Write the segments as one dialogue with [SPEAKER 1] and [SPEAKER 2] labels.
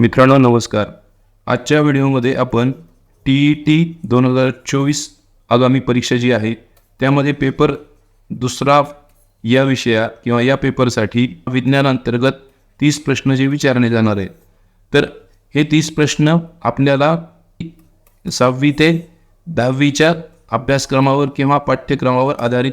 [SPEAKER 1] मित्रांनो नमस्कार. आजच्या व्हिडिओमध्ये आपण टी ई टी दोन हजार चोवीस आगामी परीक्षा जी आहे त्यामध्ये पेपर दुसरा या विषया किंवा या पेपरसाठी विज्ञानांतर्गत तीस प्रश्न जे विचारले जाणार आहेत. तर हे तीस प्रश्न आपल्याला सहावी ते दहावीच्या अभ्यासक्रमावर किंवा पाठ्यक्रमावर आधारित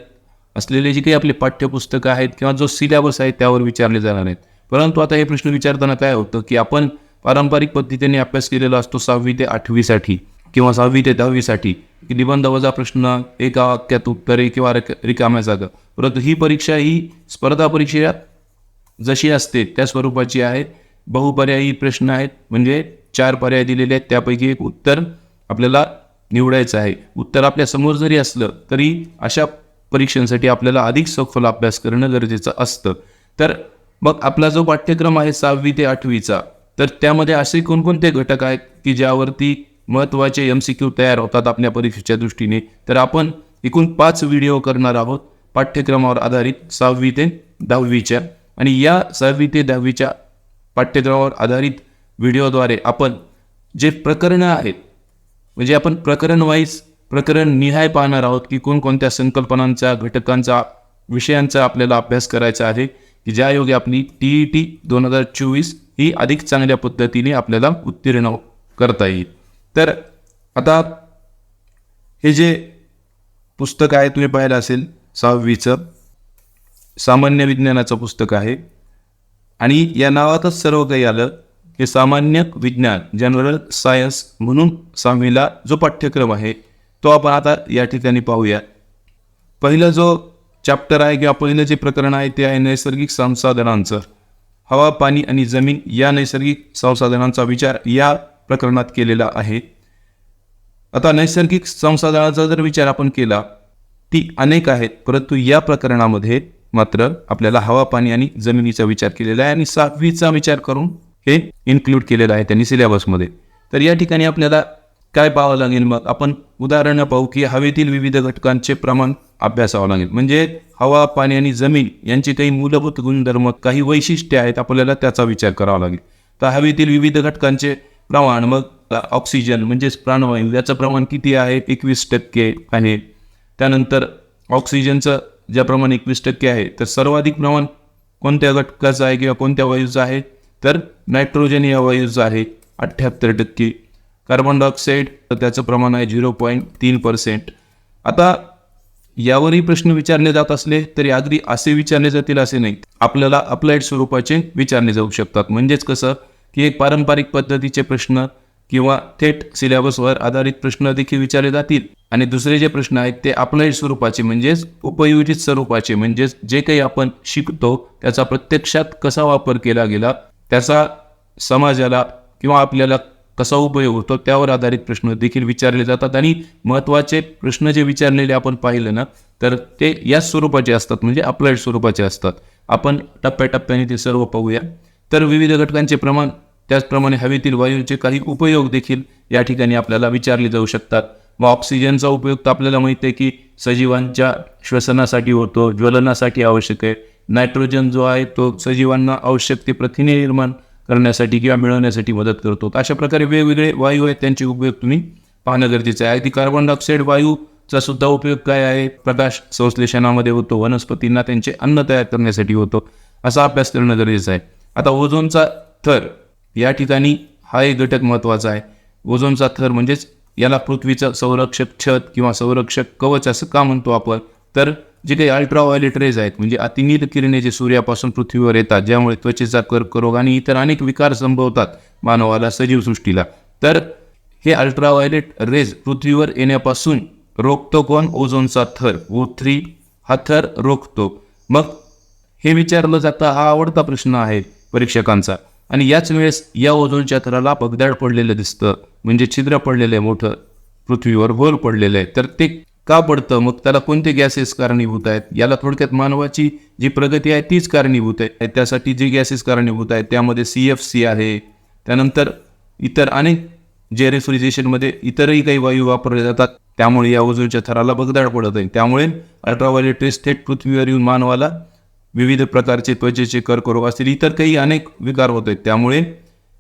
[SPEAKER 1] असलेले जे काही आपले पाठ्यपुस्तकं आहेत किंवा जो सिलेबस आहे त्यावर विचारले जाणार आहेत. परंतु आता हे प्रश्न विचारताना काय होतं की आपण पारंपरिक पद्धतीने अभ्यास केलेला असतो सहावी ते आठवीसाठी किंवा सहावी ते दहावीसाठी. की निबंध वजा प्रश्न एका वाक्यात उत्तरे किंवा रिक रिकाम्या जागा. परंतु ही परीक्षा ही स्पर्धा परीक्षा जशी असते त्या स्वरूपाची आहे. बहुपर्यायी प्रश्न आहेत म्हणजे चार पर्याय दिलेले आहेत त्यापैकी एक उत्तर आपल्याला निवडायचं आहे. उत्तर आपल्यासमोर जरी असलं तरी अशा परीक्षांसाठी आपल्याला अधिक सखोल अभ्यास करणं गरजेचं असतं. तर मग आपला जो पाठ्यक्रम आहे सहावी ते आठवीचा तर त्यामध्ये असे कोणकोणते घटक आहेत की ज्यावरती महत्त्वाचे एम सी क्यू तयार होतात आपल्या परीक्षेच्या दृष्टीने? तर आपण एकूण पाच व्हिडिओ करणार आहोत. पाठ्यक्रमावर आधारित सहावी ते दहावीच्या. आणि या सहावी ते दहावीच्या पाठ्यक्रमावर आधारित व्हिडिओद्वारे आपण जे प्रकरणं आहेत म्हणजे आपण प्रकरण वाईज प्रकरण निहाय पाहणार आहोत की कोणकोणत्या संकल्पनांचा घटकांचा विषयांचा आपल्याला अभ्यास करायचा आहे की ज्या योगे आपली टी ई टी दोन हजार चोवीस ही अधिक चांगल्या पद्धतीने आपल्याला उत्तीर्ण करता येईल. तर आता हे जे पुस्तक आहे तुम्ही पाहिलं असेल सहावीचं सामान्य विज्ञानाचं पुस्तक आहे. आणि या नावातच सर्व काही आलं हे सामान्य विज्ञान जनरल सायन्स म्हणून सहावीला जो पाठ्यक्रम आहे तो आपण आता या ठिकाणी पाहूया. पहिलं जो चॅप्टर आहे किंवा पहिलं जे प्रकरण आहे ते आहे नैसर्गिक संसाधनांचं. हवा पाणी आणि जमीन या नैसर्गिक संसाधनांचा विचार या प्रकरणात केलेला आहे. आता नैसर्गिक संसाधनाचा जर विचार आपण केला ती अनेक आहेत परंतु या प्रकरणामध्ये मात्र आपल्याला हवा पाणी आणि जमिनीचा विचार केलेला आहे आणि सहावीचा विचार करून हे इन्क्लूड केलेलं आहे त्यांनी सिलेबसमध्ये तर या ठिकाणी आपल्याला काय पाहावं लागेल? मग आपण उदाहरणं पाहू की हवेतील विविध घटकांचे प्रमाण अभ्यासावं लागेल. म्हणजे हवा पाणी आणि जमीन यांचे काही मूलभूत गुणधर्म काही वैशिष्ट्ये आहेत आपल्याला त्याचा विचार करावा लागेल. तर हवेतील विविध घटकांचे प्रमाण मग ऑक्सिजन म्हणजेच प्राणवायू याचं प्रमाण किती आहे? एकवीस टक्के आहे. त्यानंतर ऑक्सिजनचं ज्याप्रमाणे एकवीस टक्के आहे तर सर्वाधिक प्रमाण कोणत्या घटकाचं आहे किंवा कोणत्या वायूचं आहे? तर नायट्रोजन या वायूचं आहे अठ्ठ्याहत्तर टक्के. कार्बन डायऑक्साईड तर त्याचं प्रमाण आहे झिरो पॉईंट तीन पर्सेंट. आता यावरही प्रश्न विचारले जात असले तरी अगदी असे विचारले जातील असे नाही आपल्याला अप्लाइड स्वरूपाचे विचारले जाऊ शकतात. म्हणजेच कसं की एक पारंपरिक पद्धतीचे प्रश्न किंवा थेट सिलेबसवर आधारित प्रश्न देखील विचारले जातील. आणि दुसरे जे प्रश्न आहेत ते अप्लाइड स्वरूपाचे म्हणजेच उपयोजित स्वरूपाचे म्हणजेच जे काही आपण शिकतो त्याचा प्रत्यक्षात कसा वापर केला गेला त्याचा समाजाला किंवा आपल्याला कसा उपयोग होतो त्यावर आधारित प्रश्न देखील विचारले जातात. आणि महत्त्वाचे प्रश्न जे विचारलेले आपण पाहिलं ना तर ते याच स्वरूपाचे असतात म्हणजे अप्लाइड स्वरूपाचे असतात. आपण टप्प्याटप्प्याने ते सर्व पाहूया. तर विविध घटकांचे प्रमाण त्याचप्रमाणे हवेतील वायूचे काही उपयोग देखील या ठिकाणी आपल्याला विचारले जाऊ शकतात. व ऑक्सिजनचा उपयोग तर आपल्याला माहिती आहे की सजीवांच्या श्वसनासाठी होतो ज्वलनासाठी आवश्यक आहे. नायट्रोजन जो आहे तो सजीवांना आवश्यक ते प्रथिने निर्माण करण्यासाठी किंवा मिळवण्यासाठी मदत करतो. अशा प्रकारे वेगवेगळे वायू आहेत त्यांचे उपयोग तुम्ही पाहणं गरजेचं आहे. ती कार्बन डायऑक्साईड वायूचा सुद्धा उपयोग काय आहे? प्रकाश संश्लेषणामध्ये होतो वनस्पतींना त्यांचे अन्न तयार करण्यासाठी होतो असा अभ्यास करणं गरजेचं आहे. आता ओझोनचा थर या ठिकाणी हा एक घटक महत्त्वाचा आहे. ओझोनचा थर म्हणजेच याला पृथ्वीचं संरक्षक छत किंवा संरक्षक कवच असं का म्हणतो आपण? तर जे काही अल्ट्राव्हायलेट रेज आहेत म्हणजे अतिनील किरणे जे सूर्यापासून पृथ्वीवर येतात ज्यामुळे त्वचेचा कर्करोग आणि इतर अनेक विकार संभवतात मानवाला सजीव सृष्टीला. तर हे अल्ट्राव्हायलेट रेज पृथ्वीवर येण्यापासून रोखतो कोण ओझोनचा थर ओ थ्री हा थर रोखतो. मग हे विचारलं जातं हा आवडता प्रश्न आहे परीक्षकांचा. आणि याच वेळेस या ओझोनच्या थराला भगदाड पडलेलं दिसतं म्हणजे छिद्र पडलेलं आहे मोठं पृथ्वीवर होल पडलेलं आहे. तर ते का पडतं? मग त्याला कोणते गॅसेस कारणीभूत आहेत? याला थोडक्यात मानवाची जी प्रगती आहे तीच कारणीभूत आहे. त्यासाठी जे गॅसेस कारणीभूत आहेत त्यामध्ये सी एफ सी आहे. त्यानंतर इतर अनेक जे रेफ्रिजरेशनमध्ये इतरही काही वायू वापरले जातात त्यामुळे या ओझोनच्या थराला बगदाड पडत आहे. त्यामुळे अल्ट्राव्हायोलेट रेस थेट पृथ्वीवर येऊन मानवाला विविध प्रकारचे त्वचेचे कर्करोग असतील इतर काही अनेक विकार होत आहेत. त्यामुळे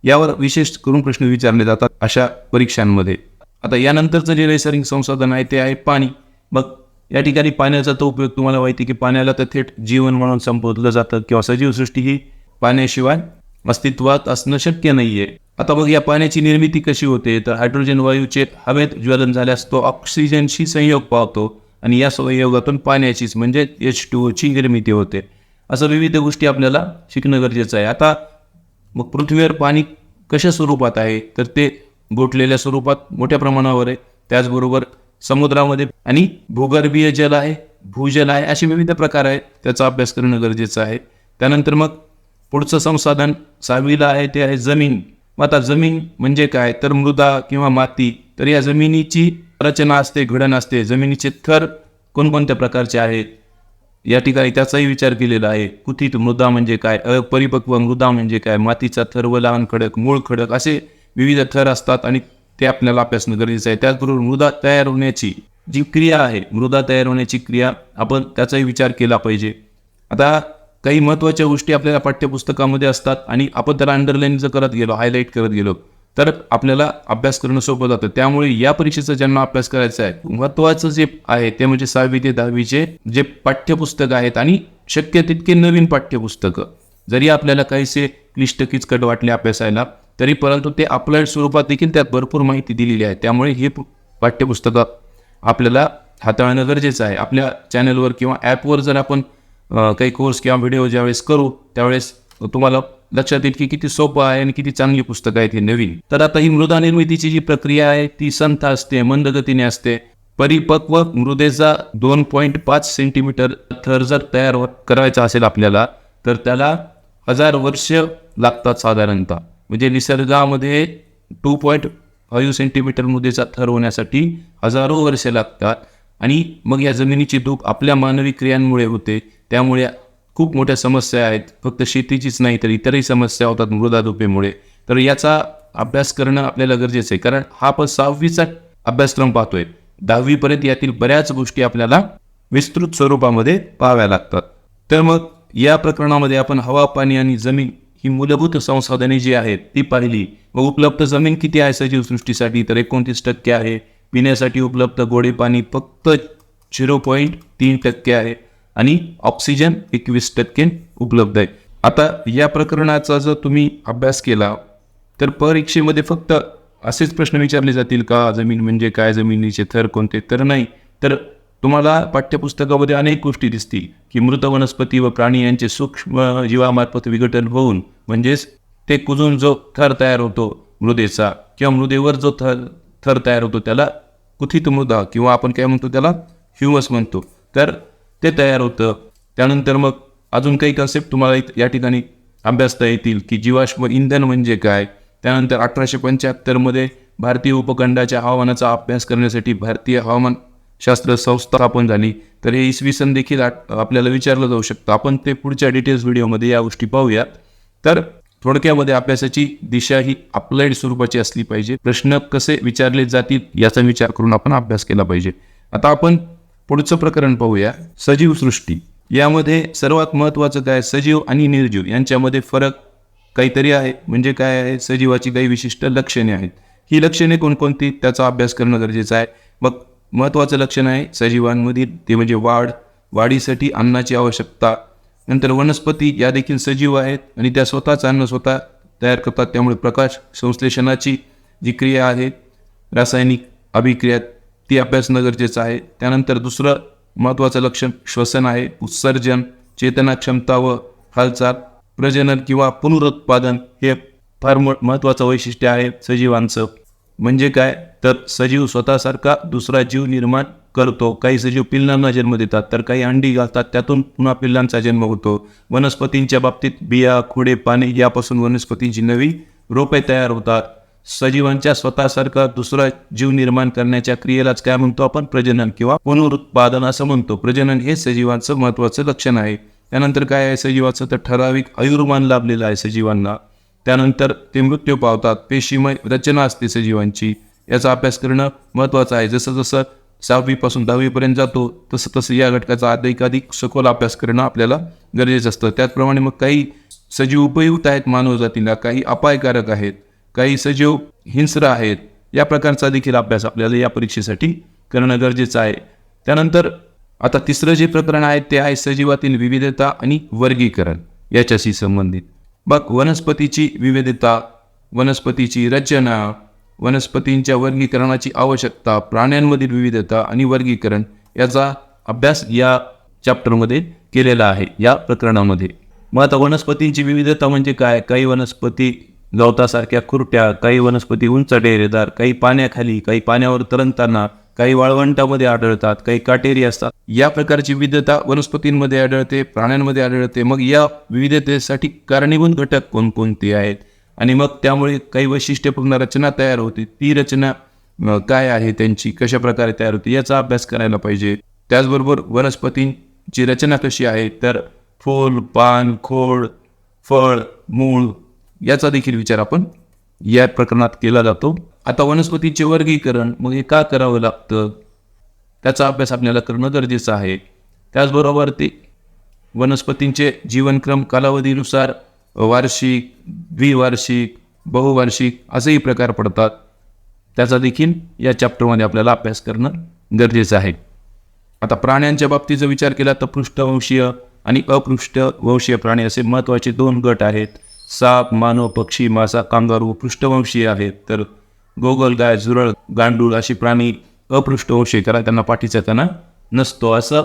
[SPEAKER 1] यावर विशेष करून प्रश्न विचारले जातात अशा परीक्षांमध्ये. आता यानंतरचं जे नैसर्गिक संसाधन आहे ते आहे पाणी. मग या ठिकाणी पाण्याचा तो उपयोग तुम्हाला माहिती की पाण्याला तर थेट जीवन म्हणून संबोधलं जातं किंवा सजीवसृष्टी ही पाण्याशिवाय अस्तित्वात असणं शक्य नाही आहे आता बघ या पाण्याची निर्मिती कशी होते तर हायड्रोजन वायूचे हवेत ज्वलन झाल्यास तो ऑक्सिजनशी संयोग पावतो आणि या संयोगातून पाण्याचीच म्हणजे एच टू ओची निर्मिती होते. असं विविध गोष्टी आपल्याला शिकणं गरजेचं आहे. आता मग पृथ्वीवर पाणी कशा स्वरूपात आहे तर ते गोठलेल्या स्वरूपात मोठ्या प्रमाणावर आहे. त्याचबरोबर समुद्रामध्ये आणि भूगर्भीय जल आहे भूजल आहे असे विविध प्रकार आहेत. त्याचा अभ्यास करणं गरजेचं आहे. त्यानंतर मग पुढचं संसाधन सहावीला आहे ते आहे जमीन. मग आता जमीन म्हणजे काय? तर मृदा किंवा माती. तर या जमिनीची रचना असते घडण असते. जमिनीचे थर कोणकोणत्या प्रकारचे आहेत? या ठिकाणी त्याचाही विचार केलेला आहे. कुथित मृदा म्हणजे काय? अपरिपक्व मृदा म्हणजे काय? मातीचा थर व लहान खडक मूळ खडक असे विविध थर असतात आणि ते आपल्याला अभ्यासणं गरजेचं आहे. त्याचबरोबर मृदा तयार होण्याची जी क्रिया आहे मृदा तयार होण्याची क्रिया आपण त्याचाही विचार केला पाहिजे. आता काही महत्त्वाच्या गोष्टी आपल्याला पाठ्यपुस्तकामध्ये असतात आणि आपण त्याला अंडरलाईन जर करत गेलो हायलाईट करत गेलो तर आपल्याला अभ्यास करणं सोपं जातं. त्यामुळे या परीक्षेचा ज्यांना अभ्यास करायचा आहे महत्त्वाचं जे आहे ते म्हणजे सहावी ते दहावीचे जे पाठ्यपुस्तक आहेत आणि शक्य तितके नवीन पाठ्यपुस्तकं. जरी आपल्याला काहीसे क्लिष्ट किचकट वाटले अभ्यासायला तरी परंतु ते अपलाईड स्वरूपात देखील त्यात भरपूर माहिती दिलेली आहे. त्यामुळे हे पाठ्यपुस्तकं आपल्याला हाताळणं गरजेचं आहे. आपल्या चॅनलवर किंवा ॲपवर जर आपण काही कोर्स किंवा व्हिडिओ ज्यावेळेस करू त्यावेळेस तुम्हाला लक्षात येईल की किती सोपं आहे आणि किती चांगली पुस्तकं आहेत ही नवीन. तर आता ही मृदा निर्मितीची जी प्रक्रिया आहे ती संथ असते मंदगतीने असते. परिपक्व मृदेचा दोन पॉईंट पाच सेंटीमीटर थर जर तयार हो- करायचा असेल आपल्याला तर त्याला हजार वर्ष लागतात साधारणतः. म्हणजे निसर्गामध्ये टू पॉईंट फाईव्ह सेंटीमीटर मृदेचा थर होण्यासाठी हजारो वर्षे लागतात. आणि मग या जमिनीची धूप आपल्या मानवी क्रियांमुळे होते. त्यामुळे खूप मोठ्या समस्या आहेत. फक्त शेतीचीच नाही तर इतरही समस्या होतात मृदा धुपेमुळे तर याचा अभ्यास करणं आपल्याला गरजेचं आहे. कारण हा आपण सहावीचा अभ्यासक्रम पाहतोय. दहावीपर्यंत यातील बऱ्याच गोष्टी आपल्याला विस्तृत स्वरूपामध्ये पाहाव्या लागतात. तर मग या प्रकरणामध्ये आपण हवा पाणी आणि जमीन ही मूलभूत संसाधने जी आहेत ती पाहिली. व उपलब्ध जमीन किती आहे सजीवसृष्टीसाठी तर एकोणतीस टक्के आहे. पिण्यासाठी उपलब्ध गोडे पाणी फक्त झिरो पॉईंट तीन टक्के आहे. आणि ऑक्सिजन एकवीस टक्के उपलब्ध आहे. आता या प्रकरणाचा जर तुम्ही अभ्यास केला तर परीक्षेमध्ये फक्त असेच प्रश्न विचारले जातील का जमीन म्हणजे काय जमिनीचे थर कोणते? तर नाही. तर तुम्हाला पाठ्यपुस्तकामध्ये अनेक गोष्टी दिसतील की मृत वनस्पती व प्राणी यांचे सूक्ष्म जीवामार्फत विघटन होऊन म्हणजेच ते कुजून जो थर तयार होतो मृदेचा किंवा मृदेवर जो थर थर तयार होतो त्याला कुथित मृदा किंवा आपण काय म्हणतो त्याला ह्युमस म्हणतो. तर ते तयार होतं. त्यानंतर मग अजून काही कन्सेप्ट तुम्हाला या ठिकाणी अभ्यासता येतील की जीवाश्म इंधन म्हणजे काय? त्यानंतर अठराशे पंच्याहत्तरमध्ये भारतीय उपखंडाच्या हवामानाचा अभ्यास करण्यासाठी भारतीय हवामान शास्त्र संस्था स्थापन झाली तर हे इसवी सन देखील आपल्याला विचारलं जाऊ शकतं. आपण ते पुढच्या डिटेल्स व्हिडिओमध्ये या गोष्टी पाहूया तर थोडक्यामध्ये अभ्यासाची दिशा ही अप्लाइड स्वरूपाची असली पाहिजे. प्रश्न कसे विचारले जातील याचा विचार करून आपण अभ्यास केला पाहिजे. आता आपण पुढचं प्रकरण पाहूया. सजीव सृष्टी. यामध्ये सर्वात महत्त्वाचं काय? सजीव आणि निर्जीव यांच्यामध्ये फरक काहीतरी आहे. म्हणजे काय आहे? सजीवाची काही विशिष्ट लक्षणे आहेत. ही लक्षणे कोणकोणती? त्याचा अभ्यास करणं गरजेचं आहे. मग महत्त्वाचं लक्षण आहे सजीवांमधील ते म्हणजे वाढ वाढीसाठी अन्नाची आवश्यकता. नंतर वनस्पती या देखील सजीव आहेत आणि त्या स्वतःच अन्न स्वतः तयार करतात. त्यामुळे प्रकाश संश्लेषणाची जी क्रिया आहे रासायनिक अभिक्रिया ती अभ्यासणं गरजेचं आहे. त्यानंतर दुसरं महत्त्वाचं लक्षण श्वसन आहे उत्सर्जन चेतना क्षमता व हालचाल प्रजनन किंवा पुनरुत्पादन हे फार म महत्त्वाचं वैशिष्ट्य आहे सजीवांचं. म्हणजे काय? तर सजीव स्वतःसारखा दुसरा जीव निर्माण करतो. काही सजीव पिल्लांना जन्म देतात तर काही अंडी घालतात. त्यातून पुन्हा पिल्लांचा जन्म होतो. वनस्पतींच्या बाबतीत बिया खुडे पाने यापासून वनस्पतींची नवी रोपे तयार होतात. सजीवांच्या स्वतःसारखा दुसरा जीव निर्माण करण्याच्या क्रियेलाच काय म्हणतो आपण? प्रजनन किंवा पुनरुत्पादन असं म्हणतो. प्रजनन हे सजीवांचं महत्त्वाचं लक्षण आहे. त्यानंतर काय आहे सजीवाचं? तर ठराविक आयुर्मान लाभलेलं आहे सजीवांना. त्यानंतर ते मृत्यू पावतात. पेशीमय रचना असते सजीवांची. याचा अभ्यास करणं महत्त्वाचं आहे. जसं जसं सहावीपासून दहावीपर्यंत जातो तसं तसं या घटकाचा अधिकाधिक सखोल अभ्यास करणं आपल्याला गरजेचं असतं. त्याचप्रमाणे मग काही सजीव उपयुक्त आहेत मानव जातीला काही अपायकारक आहेत काही सजीव हिंस्र आहेत. या प्रकारचा देखील अभ्यास आपल्याला या परीक्षेसाठी करणं गरजेचं आहे. त्यानंतर आता तिसरं जे प्रकरण आहे ते आहे सजीवातील विविधता आणि वर्गीकरण याच्याशी संबंधित. बघ वनस्पतीची विविधता वनस्पतीची रचना वनस्पतींच्या वर्गीकरणाची आवश्यकता प्राण्यांमधील विविधता आणि वर्गीकरण याचा अभ्यास या चॅप्टरमध्ये केलेला आहे या प्रकरणामध्ये. मग आता वनस्पतींची विविधता म्हणजे काय? काही वनस्पती गवतासारख्या खुरट्या काही वनस्पती उंच डेरेदार काही पाण्याखाली काही पाण्यावर तरंगताना काही वाळवंटामध्ये आढळतात काही काटेरी असतात. या प्रकारची विविधता वनस्पतींमध्ये आढळते प्राण्यांमध्ये आढळते. मग या विविधतेसाठी कारणीभूत घटक कोणकोणते आहेत? आणि मग त्यामुळे काही वैशिष्ट्यपूर्ण रचना तयार होते. ती रचना काय आहे त्यांची? कशा प्रकारे तयार होते? याचा अभ्यास करायला पाहिजे. त्याचबरोबर वनस्पतींची रचना कशी आहे? तर फूल पान खोड फळ मूळ याचा देखील विचार आपण या प्रकरणात केला जातो. आता वनस्पतीचे वर्गीकरण मग हे का करावं लागतं? त्याचा अभ्यास आपल्याला करणं गरजेचं आहे. त्याचबरोबर ते वनस्पतींचे जीवनक्रम कालावधीनुसार वार्षिक द्विवार्षिक बहुवार्षिक असेही प्रकार पडतात. त्याचा देखील या चॅप्टरमध्ये आपल्याला अभ्यास करणं गरजेचं आहे. आता प्राण्यांच्या बाबतीत जर विचार केला तर पृष्ठवंशीय आणि अपृष्ठवंशीय प्राणी असे महत्त्वाचे दोन गट आहेत. साप मानव पक्षी मासा कांगारू पृष्ठवंशीय आहेत. तर गोगल गाय झुरळ गांडूळ अशी प्राणी अपृष्ठवंशी करा त्यांना पाठीचा त्यांना नसतो असं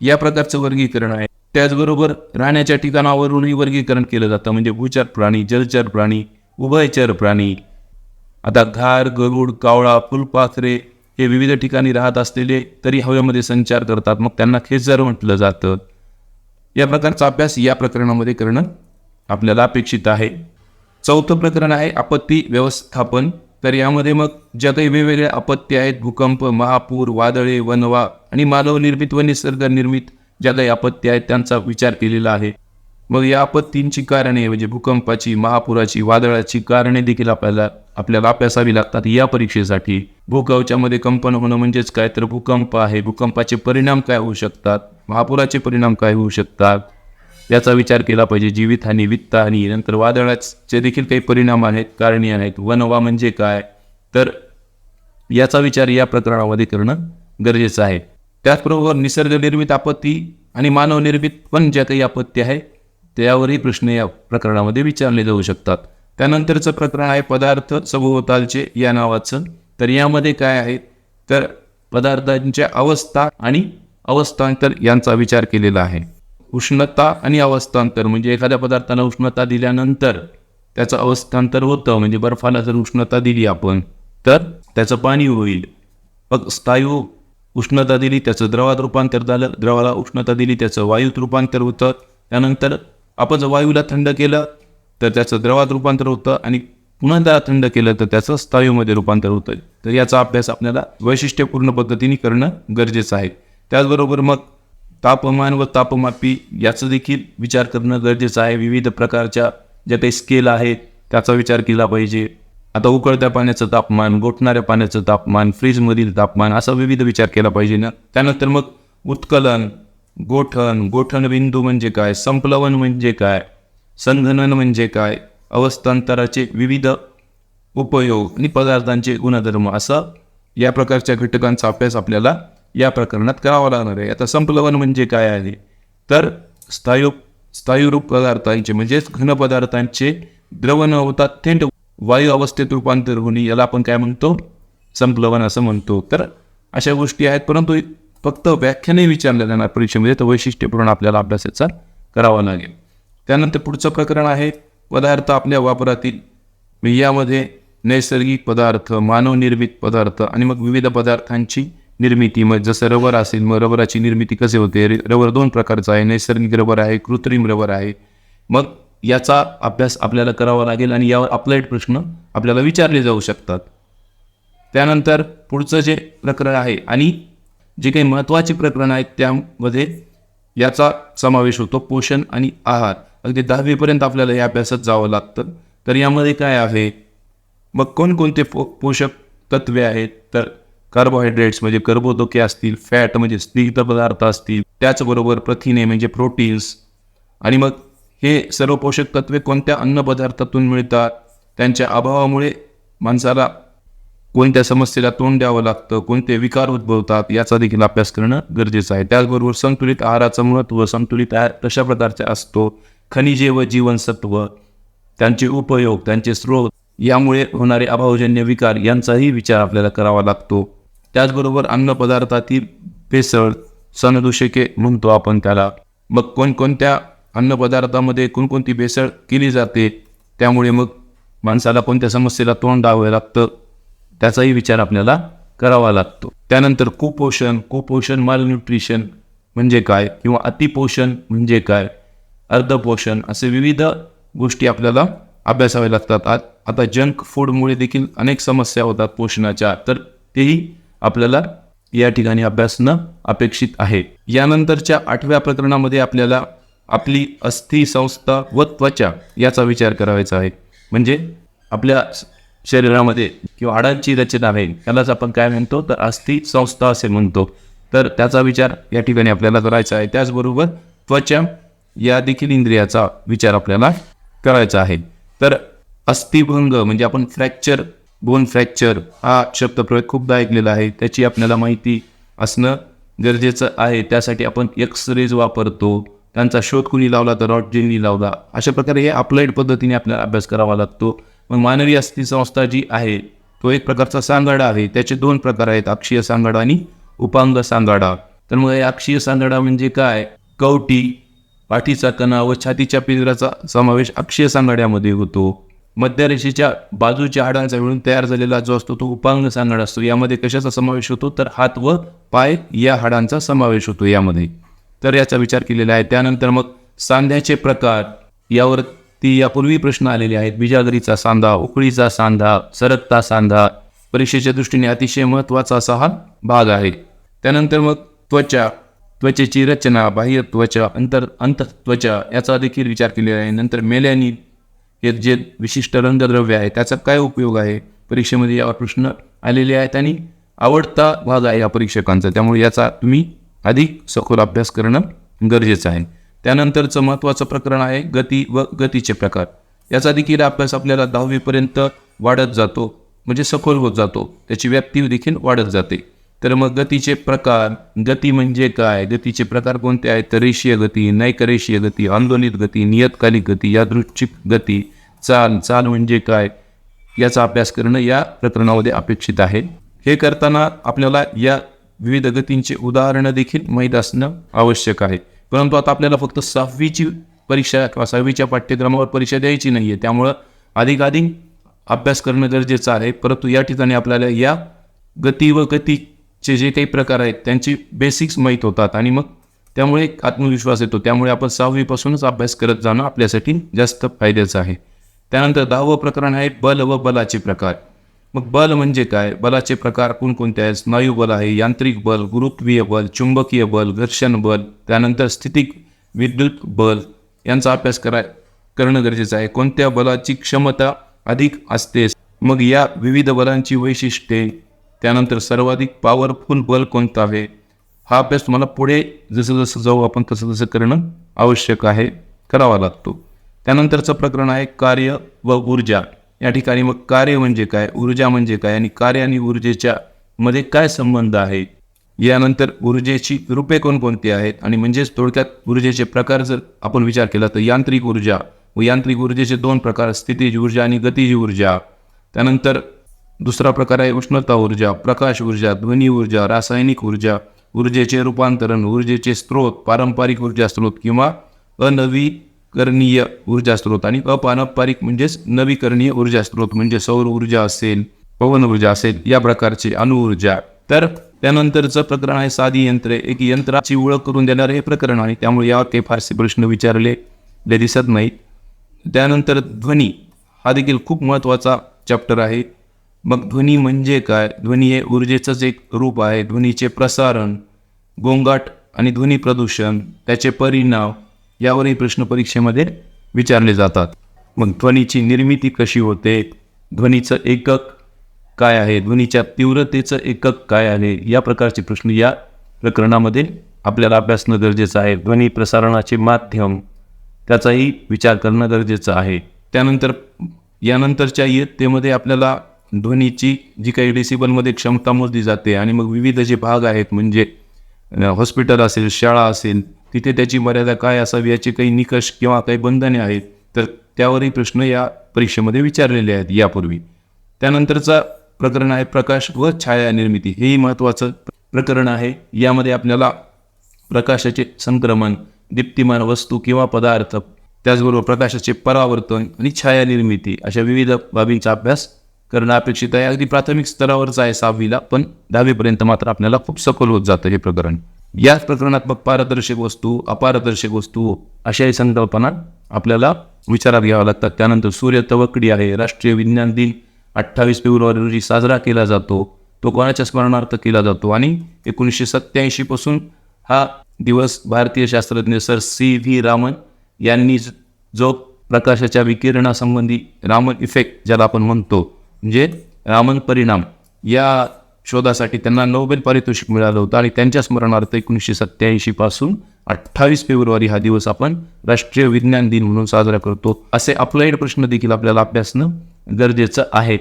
[SPEAKER 1] या प्रकारचं वर्गीकरण आहे. त्याचबरोबर राहण्याच्या ठिकाणावरूनही वर्गीकरण केलं जातं. म्हणजे भूचर प्राणी जलचर प्राणी उभयचर प्राणी. आता घार गरुड कावळा फुलपाखरे हे विविध ठिकाणी राहत असलेले तरी हवेमध्ये संचार करतात. मग त्यांना खेचर म्हटलं जातं. या प्रकारचा अभ्यास या प्रकरणामध्ये करणं आपल्याला अपेक्षित आहे. चौथं प्रकरण आहे आपत्ती व्यवस्थापन. तर यामध्ये मग ज्या काही वेगवेगळ्या आपत्ती आहेत. भूकंप महापूर वादळे वनवा आणि मानवनिर्मित व निसर्ग निर्मित ज्या काही आपत्ती आहेत त्यांचा विचार केलेला आहे. मग या आपत्तींची कारणे म्हणजे भूकंपाची महापुराची वादळाची कारणे देखील आपल्याला आपल्याला अभ्यासावी लागतात या परीक्षेसाठी. भूकवच्यामध्ये कंपन होणं म्हणजेच काय? तर भूकंप आहे. भूकंपाचे परिणाम काय होऊ शकतात? महापुराचे परिणाम काय होऊ शकतात? याचा विचार केला पाहिजे. जीवितहानी वित्तहानी नंतर वादळाचे देखील काही परिणाम आहेत कारणी आहेत. वनवा म्हणजे काय? तर याचा विचार या प्रकरणामध्ये करणं गरजेचं आहे. त्याचबरोबर निसर्गनिर्मित आपत्ती आणि मानवनिर्मित पण ज्या काही आपत्ती आहे त्यावरही प्रश्न या प्रकरणामध्ये विचारले जाऊ शकतात. त्यानंतरचं प्रकरण आहे पदार्थ सभोवतालचे या नावाचं. तर यामध्ये काय आहे? तर पदार्थांच्या अवस्था आणि अवस्थांतर यांचा विचार केलेला आहे. उष्णता आणि अवस्थांतर म्हणजे एखाद्या पदार्थाला उष्णता दिल्यानंतर त्याचं अवस्थांतर होतं म्हणजे बर्फाला जर उष्णता दिली आपण तर त्याचं पाणी होईल. मग स्थायू उष्णता दिली त्याचं द्रवात रूपांतर झालं द्रवाला उष्णता दिली त्याचं वायूत रूपांतर होतं. त्यानंतर आपण जर वायूला थंड केलं तर त्याचं द्रवात रूपांतर होतं आणि पुन्हा त्याला थंड केलं तर त्याचं स्थायूमध्ये रूपांतर होतं. तर याचा अभ्यास आपल्याला वैशिष्ट्यपूर्ण पद्धतीने करणं गरजेचं आहे. त्याचबरोबर मग तापमान व तापमापी याचं देखील विचार करणं गरजेचं आहे. विविध प्रकारच्या ज्या काही स्केल आहेत त्याचा विचार केला पाहिजे. आता उकळत्या पाण्याचं तापमान गोठणाऱ्या पाण्याचं तापमान फ्रीजमधील तापमान असा विविध विचार केला पाहिजे ना? त्यानंतर मग उत्कलन गोठण. गोठण बिंदू म्हणजे काय? संपलवन म्हणजे काय? संघनन म्हणजे काय? अवस्थांतराचे विविध उपयोग आणि पदार्थांचे गुणधर्म असा या प्रकारच्या घटकांचा अभ्यास आपल्याला या प्रकरणात करावा लागणार आहे. आता संप्लवन म्हणजे काय आहे? तर स्थायू स्थायूरूप पदार्थांचे म्हणजेच घन पदार्थांचे द्रव न होता थेट वायू अवस्थेत रूपांतर होणे याला आपण काय म्हणतो? संप्लवन असं म्हणतो. तर अशा गोष्टी आहेत परंतु फक्त व्याख्याने विचारल्या जाणार परीक्षेमध्ये तर वैशिष्ट्यपूर्ण आपल्याला अभ्यासाचा करावा लागेल. त्यानंतर पुढचं प्रकरण आहे पदार्थ आपल्या वापरातील यामध्ये नैसर्गिक पदार्थ मानवनिर्मित पदार्थ आणि मग विविध पदार्थांची निर्मिती मग जसं रबर असेल मग रबराची निर्मिती कसे होते? रबर दोन प्रकारचं आहे नैसर्गिक रबर आहे कृत्रिम रबर आहे. मग याचा अभ्यास आपल्याला करावा लागेल आणि यावर अप्लाइड प्रश्न आपल्याला विचारले जाऊ शकतात. त्यानंतर पुढचं जे प्रकरण आहे आणि जे काही महत्त्वाचे प्रकरण आहेत त्यामध्ये याचा समावेश होतो पोषण आणि आहार. अगदी दहावीपर्यंत आपल्याला या अभ्यासात जावं लागतं. तर यामध्ये काय आहे? मग कोणकोणते पो पोषक तत्वे आहेत? तर कार्बोहायड्रेट्स म्हणजे कर्बोदके असतील फॅट म्हणजे स्निग्ध पदार्थ असतील त्याचबरोबर प्रथिने म्हणजे प्रोटीन्स आणि मग हे सर्व पोषक तत्वे कोणत्या अन्नपदार्थातून मिळतात? त्यांच्या अभावामुळे माणसाला कोणत्या समस्येला तोंड द्यावं लागतं? कोणते विकार उद्भवतात? याचा देखील अभ्यास करणं गरजेचं आहे. त्याचबरोबर संतुलित आहाराचं महत्त्व संतुलित आहार कशा प्रकारचा असतो? खनिजे व जीवनसत्व त्यांचे उपयोग त्यांचे स्रोत यामुळे होणारे अभावजन्य विकार यांचाही विचार आपल्याला करावा लागतो. त्याचबरोबर अन्नपदार्थातील भेसळ सनदूषके म्हणतो आपण त्याला. मग कोणकोणत्या अन्नपदार्थामध्ये कोणकोणती भेसळ केली जाते? त्यामुळे मग माणसाला कोणत्या समस्येला तोंड द्यावं लागतं? त्याचाही विचार आपल्याला करावा लागतो. त्यानंतर कुपोषण कुपोषण मालन्यूट्रिशन म्हणजे काय किंवा अतिपोषण म्हणजे काय? अर्धपोषण असे विविध गोष्टी आपल्याला अभ्यासाव्या लागतात. आता जंक फूडमुळे देखील अनेक समस्या होतात पोषणाच्या. तर तेही आपल्याला या ठिकाणी अभ्यासणं अपेक्षित आहे. यानंतरच्या आठव्या प्रकरणामध्ये आपल्याला आपली अस्थि संस्था व त्वचा याचा विचार करायचा आहे. म्हणजे आपल्या शरीरामध्ये किंवा हाडांची रचना आहे. त्यालाच आपण काय म्हणतो? तर अस्थि संस्था असे म्हणतो. तर त्याचा विचार या ठिकाणी आपल्याला करायचा आहे. त्याचबरोबर त्वचा या देखील इंद्रियाचा विचार आपल्याला करायचा आहे. तर अस्थिभंग म्हणजे आपण फ्रॅक्चर बोन फ्रॅक्चर हा शब्दप्रयोग खूपदा ऐकलेला आहे. त्याची आपल्याला माहिती असणं गरजेचं आहे. त्यासाठी आपण एक्स रेज वापरतो. त्यांचा शोध कुणी लावला तर रॉटजेननी लावला. अशा प्रकारे हे अप्लाइड पद्धतीने आपल्याला अभ्यास करावा लागतो. मग मानवी अस्थि संस्था जी आहे. तो एक प्रकारचा सांगाडा आहे. त्याचे दोन प्रकार आहेत. अक्षीय सांगाडा आणि उपांग सांगाडा. तर मग हे अक्षीय सांगाडा म्हणजे काय? कवटी पाठीचा कणा व छातीच्या पिंजराचा समावेश अक्षीय सांगाड्यामध्ये होतो. मध्यरेषेच्या बाजूच्या हाडांचा मिळून तयार झालेला जो असतो तो उपांग सांगाडा असतो. यामध्ये कशाचा समावेश होतो? तर हात व पाय या हाडांचा समावेश होतो यामध्ये. तर याचा विचार केलेला आहे. त्यानंतर मग सांध्याचे प्रकार. यावर ती यापूर्वी प्रश्न आलेले आहेत. बिजागरीचा सांधा उकळीचा सांधा सरकता सांधा परीक्षेच्या दृष्टीने अतिशय महत्त्वाचा असा हा भाग आहे. त्यानंतर मग त्वचा. त्वचेची रचना बाह्य त्वचा अंतर अंतत्वचा याचा देखील विचार केलेला आहे. नंतर मेलॅनिन हे जे विशिष्ट रंगद्रव्य आहे त्याचा काय उपयोग आहे? परीक्षेमध्ये यावर प्रश्न आलेले आहेत आणि आवडता भाग आहे या परीक्षकांचा. त्यामुळे याचा तुम्ही अधिक सखोल अभ्यास करणं गरजेचं आहे. त्यानंतरचं महत्त्वाचं प्रकरण आहे गती व गतीचे प्रकार. याचा देखील अभ्यास आपल्याला दहावीपर्यंत वाढत जातो म्हणजे सखोल होत जातो. त्याची व्याप्ती देखील वाढत जाते. तर मग गतीचे प्रकार गती म्हणजे काय? गतीचे प्रकार कोणते आहेत? तर रेषीय गती नैकरेषीय गती आंदोलित गती नियतकालिक गती यादृच्छिक गती. चाल चाल म्हणजे काय? याचा अभ्यास करणं या प्रकरणामध्ये अपेक्षित आहे. हे करताना आपल्याला या विविध गतींचे उदाहरणं देखील माहीत असणं आवश्यक आहे. परंतु आता आपल्याला फक्त सहावीची परीक्षा किंवा सहावीच्या पाठ्यक्रमावर परीक्षा द्यायची नाही आहे त्यामुळं अधिकाधिक अभ्यास करणं गरजेचं आहे. परंतु या ठिकाणी आपल्याला या गती व गती चे जे काही प्रकार आहेत त्यांची बेसिक्स माहीत होतात आणि मग त्यामुळे एक आत्मविश्वास येतो. त्यामुळे आपण सहावीपासूनच अभ्यास करत जाणं आपल्यासाठी जास्त फायद्याचं आहे. त्यानंतर दहावं प्रकरण आहे बल व बलाचे प्रकार. मग बल म्हणजे काय? बलाचे प्रकार कोणकोणते आहेत? स्नायू बल आहे यांत्रिक बल गुरुत्वीय बल चुंबकीय बल घर्षण बल त्यानंतर स्थितिक विद्युत बल यांचा अभ्यास करा करणं गरजेचं आहे. कोणत्या बलाची क्षमता अधिक असते? मग या विविध बलांची वैशिष्ट्ये त्यानंतर सर्वाधिक पॉवरफुल बल कोणतं आहे? हा अभ्यास तुम्हाला पुढे जसं जसं जाऊ आपण तसं तसं करणं आवश्यक आहे करावा लागतो. त्यानंतरचं प्रकरण आहे कार्य व ऊर्जा. या ठिकाणी मग कार्य म्हणजे काय? ऊर्जा म्हणजे काय? आणि कार्य आणि ऊर्जेच्या मध्ये काय संबंध आहे? यानंतर ऊर्जेची रूपे कोणकोणती आहेत? आणि म्हणजेच थोडक्यात ऊर्जेचे प्रकार जर आपण विचार केला तर यांत्रिक ऊर्जा व यांत्रिक ऊर्जेचे दोन प्रकार स्थितीज ऊर्जा आणि गतिज ऊर्जा. त्यानंतर दुसरा प्रकार आहे उष्णता ऊर्जा प्रकाश ऊर्जा ध्वनी ऊर्जा रासायनिक ऊर्जा ऊर्जेचे रूपांतरण ऊर्जेचे स्रोत पारंपरिक ऊर्जा स्रोत किंवा अनवीकरणीय ऊर्जा स्रोत आणि अपारंपरिक म्हणजेच नवीकरणीय ऊर्जा स्रोत म्हणजे सौर ऊर्जा असेल पवन ऊर्जा असेल या प्रकारचे अणुऊर्जा तर त्यानंतरचं प्रकरण आहे साधी यंत्रे. एक यंत्राची ओळख करून देणारे हे प्रकरण आहे त्यामुळे यावर काही फारसे प्रश्न विचारले दिसत नाहीत. त्यानंतर ध्वनी हा देखील खूप महत्त्वाचा चॅप्टर आहे. मग ध्वनी म्हणजे काय? ध्वनी हे ऊर्जेचंच एक रूप आहे. ध्वनीचे प्रसारण गोंगाट आणि ध्वनी प्रदूषण त्याचे परिणाम यावरही प्रश्न परीक्षेमध्ये विचारले जातात. मग ध्वनीची निर्मिती कशी होते? ध्वनीचं एकक काय आहे? ध्वनीच्या तीव्रतेचं एकक काय आहे? या प्रकारचे प्रश्न या प्रकरणामध्ये आपल्याला अभ्यासणं गरजेचं आहे. ध्वनी प्रसारणाचे माध्यम त्याचाही विचार करणं गरजेचं आहे. त्यानंतर यानंतरच्या इयत्तेमध्ये आपल्याला ध्वनीची जी काही डेसिबलमध्ये क्षमता मोजली जाते आणि मग विविध जे भाग आहेत म्हणजे हॉस्पिटल असेल शाळा असेल तिथे त्याची मर्यादा काय असावी याचे काही निकष किंवा काही बंधने आहेत तर त्यावरही प्रश्न या परीक्षेमध्ये विचारलेले आहेत यापूर्वी. त्यानंतरचा प्रकरण आहे प्रकाश व छाया निर्मिती. हेही महत्त्वाचं प्रकरण आहे. यामध्ये आपल्याला प्रकाशाचे संक्रमण दीप्तिमान वस्तू किंवा पदार्थ त्याचबरोबर प्रकाशाचे परावर्तन आणि छाया निर्मिती अशा विविध बाबींचा अभ्यास करणं अपेक्षित आहे अगदी प्राथमिक स्तरावरच आहे सहावीला पण दहावीपर्यंत मात्र आपल्याला खूप सखोल होत जातं हे प्रकरण. याच प्रकरणात मग पारदर्शक वस्तू अपारदर्शक वस्तू अशाही संकल्पना आपल्याला विचारात घ्याव्या लागतात. त्यानंतर सूर्य तवकडी आहे राष्ट्रीय विज्ञान दिन अठ्ठावीस फेब्रुवारी रोजी साजरा केला जातो. तो कोणाच्या स्मरणार्थ केला जातो? आणि एकोणीसशे सत्याऐंशी पासून हा दिवस भारतीय शास्त्रज्ञ सर सी व्ही रामन यांनी जो प्रकाशाच्या विकिरणासंबंधी रामन इफेक्ट ज्याला आपण म्हणतो म्हणजे रामन परिणाम या शोधासाठी त्यांना नोबेल पारितोषिक मिळालं होतं आणि त्यांच्या स्मरणार्थ एकोणीसशे सत्याऐंशी पासून अठ्ठावीस फेब्रुवारी हा दिवस आपण राष्ट्रीय विज्ञान दिन म्हणून साजरा करतो. असे अप्लाइड प्रश्न देखील आपल्याला अभ्यासणं गरजेचं आहे.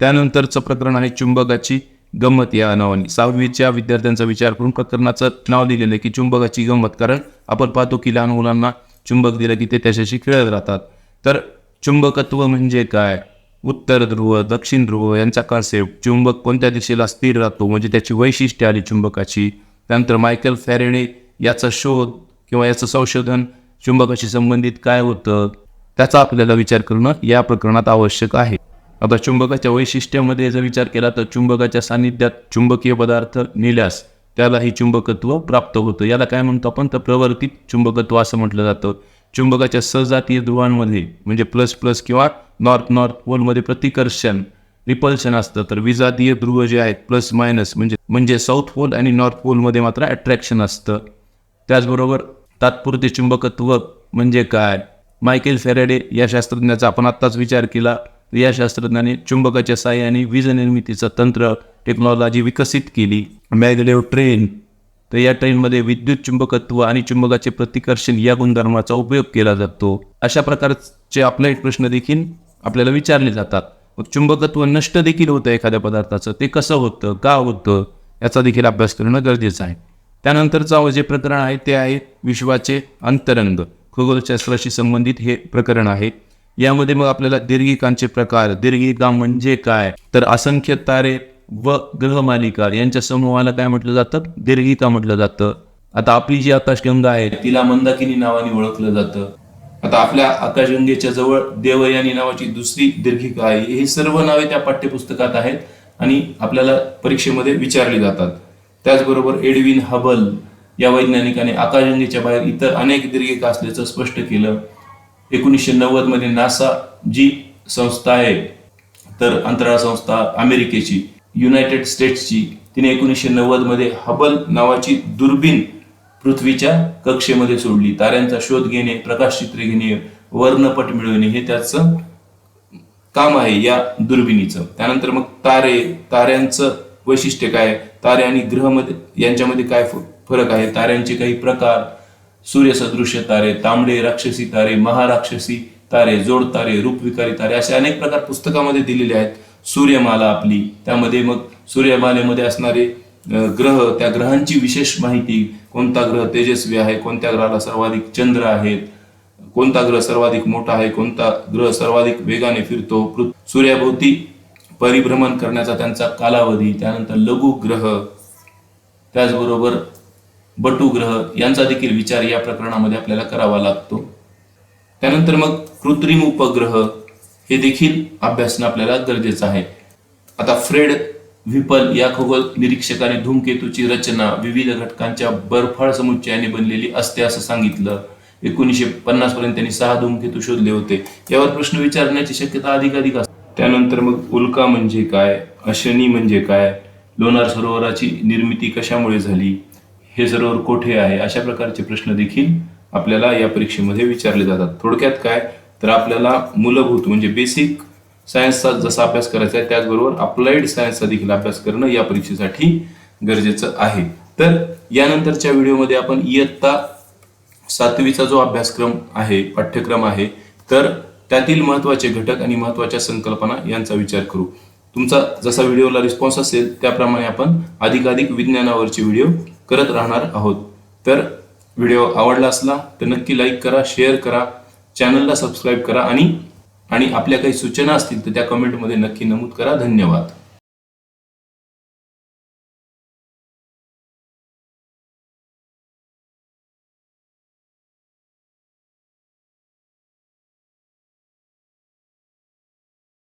[SPEAKER 1] त्यानंतरचं प्रकरण आहे चुंबकाची गंमत या नावाने. सहावीच्या विद्यार्थ्यांचा विचार करून प्रकरणाचं नाव दिलेलं आहे की चुंबकाची गंमत कारण आपण पाहतो की लहान मुलांना चुंबक दिलं की ते त्याच्याशी खेळत राहतात. तर चुंबकत्व म्हणजे काय? उत्तर ध्रुव दक्षिण ध्रुव यांचा कॉन्सेप्ट चुंबक कोणत्या दिशेला स्थिर राहतो? म्हणजे त्याची वैशिष्ट्ये आली चुंबकाची. त्यानंतर मायकल फॅरेडे याचा शोध किंवा याचं संशोधन चुंबकाशी संबंधित काय होतं? त्याचा आपल्याला विचार करणं या प्रकरणात आवश्यक आहे. आता चुंबकाच्या वैशिष्ट्यामध्ये जर विचार केला तर चुंबकाच्या सान्निध्यात चुंबकीय पदार्थ नेल्यास त्यालाही चुंबकत्व प्राप्त होतं. याला काय म्हणतो आपण? तर प्रवर्तित चुंबकत्व असं म्हटलं जातं. चुंबकाच्या सजातीय ध्रुवांमध्ये म्हणजे प्लस प्लस किंवा नॉर्थ नॉर्थ पोलमध्ये प्रतिकर्षण रिपल्शन असतं. तर विजातीय ध्रुव जे आहेत प्लस मायनस म्हणजे म्हणजे साऊथ पोल आणि नॉर्थ पोलमध्ये मात्र अट्रॅक्शन असतं. त्याचबरोबर तात्पुरते चुंबकत्व म्हणजे काय? मायकेल फेरेडे या शास्त्रज्ञाचा आपण आत्ताच विचार केला. या शास्त्रज्ञाने चुंबकाच्या साह्याने वीज निर्मितीचं तंत्र टेक्नॉलॉजी विकसित केली. मॅगलेव ट्रेन तर या ट्रेनमध्ये विद्युत चुंबकत्व आणि चुंबकाचे प्रतिकर्षण या गुणधर्माचा उपयोग केला जातो. अशा प्रकारचे आपले प्रश्न देखील आपल्याला विचारले जातात. मग चुंबकत्व नष्ट देखील होतं एखाद्या पदार्थाचं? ते कसं होतं? का होतं? याचा देखील अभ्यास करणं गरजेचं आहे. त्यानंतरचं जे प्रकरण आहे ते आहे विश्वाचे अंतरंग. खगोलशास्त्राशी संबंधित हे प्रकरण आहे. यामध्ये मग आपल्याला दीर्घिकांचे प्रकार दीर्घिका म्हणजे काय? तर असंख्य तारे व ग्रहमालिका यांच्या समूहाला काय म्हटलं जातं? दीर्घिका म्हटलं जातं. आता आपली जी आकाशगंगा आहे तिला मंदाकिनी नावाने ओळखलं जातं. आता आपल्या आकाशगंगेच्या जवळ देवयानी नावाची दुसरी दीर्घिका आहे. ही सर्व नावे त्या पाठ्यपुस्तकात आहेत आणि आपल्याला परीक्षेमध्ये विचारली जातात. त्याचबरोबर एडविन हबल या वैज्ञानिकाने आकाशगंगेच्या बाहेर इतर अनेक दीर्घिका असल्याचं स्पष्ट केलं. एकोणीसशे नव्वदमध्ये नासा जी संस्था आहे तर अंतराळ संस्था अमेरिकेची युनायटेड स्टेट्सची तिने एकोणीसशे नव्वदमध्ये हबल नावाची दुर्बीण पृथ्वीच्या कक्षेमध्ये सोडली. ताऱ्यांचा शोध घेणे प्रकाशचित्रे घेणे वर्णपट मिळवणे हे त्याचं काम आहे या दुर्बिणीचं. त्यानंतर मग तारे ताऱ्यांचं वैशिष्ट्य काय तारे आणि ग्रहमध्ये यांच्यामध्ये काय फरक आहे? ताऱ्यांचे काही प्रकार सूर्यसदृश्य तारे तांबडे राक्षसी तारे महाराक्षसी तारे जोड तारे रूपविकारी तारे असे अनेक प्रकार पुस्तकामध्ये दिलेले आहेत. सूर्यमाला आपली. त्यामध्ये मग सूर्यमालेमध्ये असणारे ग्रह त्या ग्रहांची विशेष माहिती कोणता ग्रह तेजस्वी आहे कोणत्या ग्रहाला सर्वाधिक चंद्र आहेत कोणता ग्रह सर्वाधिक मोठा आहे कोणता ग्रह सर्वाधिक वेगाने फिरतो सूर्याभोवती परिभ्रमण करण्याचा त्यांचा कालावधी त्यानंतर लघु ग्रह त्याचबरोबर बटू ग्रह यांचा देखील विचार या प्रकरणामध्ये आपल्याला करावा लागतो. त्यानंतर मग कृत्रिम उपग्रह हे देखील अभ्यासणं आपल्याला गरजेचं आहे. आता फ्रेड व्हिपल या खगोल निरीक्षकाने धूमकेतूची रचना विविध घटकांच्या बर्फाळ समुच्चयाने बनलेली असते असं सांगितलं. एकोणीसशे पन्नास पर्यंत त्यांनी सहा धूमकेतू शोधले होते. यावर प्रश्न विचारण्याची शक्यता अधिक अधिक असते. त्यानंतर मग उल्का म्हणजे काय? अशनी म्हणजे काय? लोणार सरोवराची निर्मिती कशामुळे झाली? हे सरोवर कोठे आहे? अशा प्रकारचे प्रश्न देखील आपल्याला या परीक्षेमध्ये विचारले जातात. थोडक्यात काय? तर आपल्याला मूलभूत म्हणजे बेसिक सायन्सचा जसा अभ्यास करायचा आहे त्याचबरोबर अप्लाइड सायन्सचा देखील अभ्यास करणं या परीक्षेसाठी गरजेचं आहे. तर यानंतरच्या व्हिडिओमध्ये आपण इयत्ता सातवीचा जो अभ्यासक्रम आहे पाठ्यक्रम आहे तर त्यातील महत्त्वाचे घटक आणि महत्त्वाच्या संकल्पना यांचा विचार करू. तुमचा जसा व्हिडिओला रिस्पॉन्स असेल त्याप्रमाणे आपण अधिकाधिक विज्ञानावरचे व्हिडिओ करत राहणार आहोत. तर व्हिडिओ आवडला असला तर नक्की लाईक करा शेअर करा. चॅनलला सबस्क्राईब करा आणि आणि आपल्या काही सूचना असतील तर त्या कमेंटमध्ये नक्की नमूद करा. धन्यवाद.